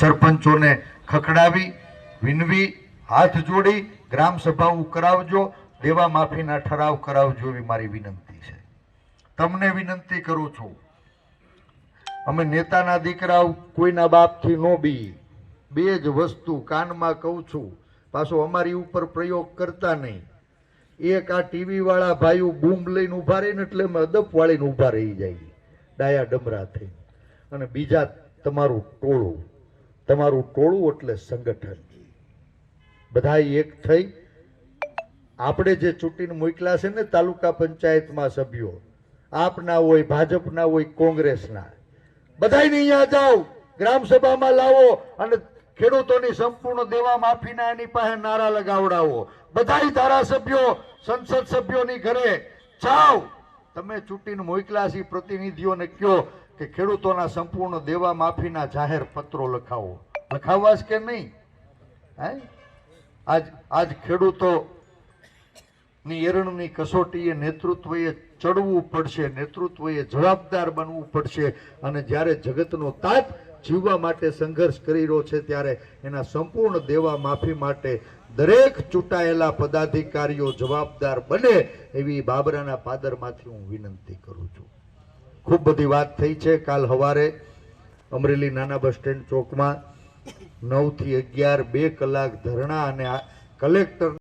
સરપંચોને ખખડાવી, વિનવી, હાથ જોડી ગ્રામ સભાઓ કરાવજો, દેવા માફીના ઠરાવ કરાવજો એવી મારી વિનંતી છે. તમને વિનંતી કરું છું, અમે નેતાના દીકરાઓ કોઈના બાપથી નો બી, બે જ વસ્તુ કાનમાં કહું છું, પાછો અમારી ઉપર પ્રયોગ કરતા નહીં. એક આ ટીવીવાળા ભાઈઓ બૂમ લઈને ઊભા રહીને એટલે અમે અદપ વાળીને ઊભા રહી જાય. ડાયા ડમરા થઈ અને બીજા તમારું ટોળું. તમારું ટોળું એટલે સંગઠન. બધા એક થઈ. આપણે જે ચૂંટીને મોકલા છે ને તાલુકા પંચાયતમાં સભ્યો, આપના હોય, ભાજપના હોય, કોંગ્રેસના. બધાયને અહીંયા જાઓ, ગ્રામ સભામાં લાવો અને ખેડૂતોની સંપૂર્ણ દેવા માફીના એની પાસે નારા લગાવડાવો. બધાય ધારાસભ્યો, સંસદ સભ્યોની ઘરે જાઓ. તમે ચૂંટીને મોકલા પ્રતિનિધિઓને કયો કે ખેડૂતોના સંપૂર્ણ દેવા માફીના જાહેર પત્રો લખાવો. લખાવવા કે નહીં? હે? આજ આજ ખેડૂતો ની એરણની કસોટીએ નેતૃત્વએ ચડવું પડશે, નેતૃત્વએ જવાબદાર બનવું પડશે અને જ્યારે જગતનો તાત જીવવા માટે સંઘર્ષ કરી રહ્યો છે ત્યારે એના સંપૂર્ણ દેવા માફી માટે દરેક ચૂંટાયેલા પદાધિકારીઓ જવાબદાર બને એવી બાબરાના પાદરમાંથી હું વિનંતી કરું છું. ખૂબ બધી વાત થઈ છે કાલ સવારે અમરેલી નાના બસ સ્ટેન્ડ ચોકમાં નવથી અગિયાર બે કલાક ધરણા અને કલેક્ટર